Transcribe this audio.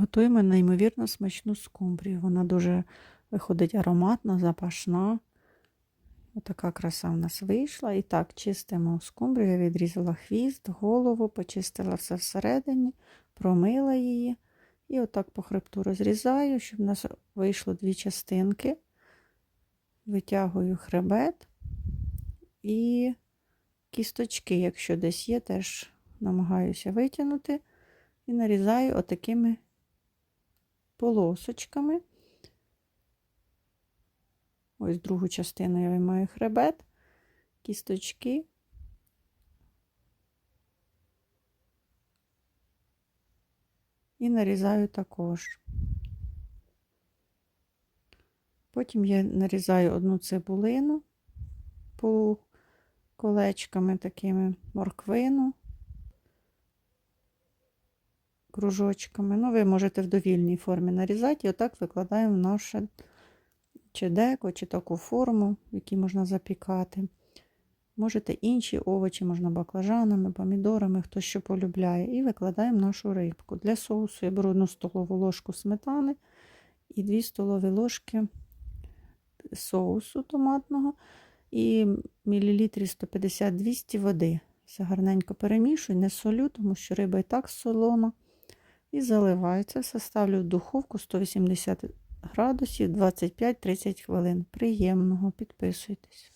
Готуємо неймовірно смачну скумбрію. Вона дуже виходить ароматна, запашна. Отака краса в нас вийшла. І так, чистимо скумбрію. Я відрізала хвіст, голову, почистила все всередині, промила її. І отак по хребту розрізаю, щоб у нас вийшло дві частинки. Витягую хребет і кісточки, якщо десь є, теж намагаюся витягнути. І нарізаю отакими полосочками. Ось другу частину я виймаю хребет, кісточки. І нарізаю також. Потім я нарізаю одну цибулину по колечками такими морквину кружочками. Ну, ви можете в довільній формі нарізати і отак викладаємо наше чи деко, чи таку форму, в якій можна запікати. Можете інші овочі, можна баклажанами, помідорами, хто що полюбляє. І викладаємо нашу рибку. Для соусу я беру 1 столову ложку сметани і 2 столові ложки соусу томатного і мілілітрів 150-200 води. Все гарненько перемішую, не солю, тому що риба і так солона. І заливаю. Це в духовку 180 градусів 25-30 хвилин. Приємного, підписуйтесь.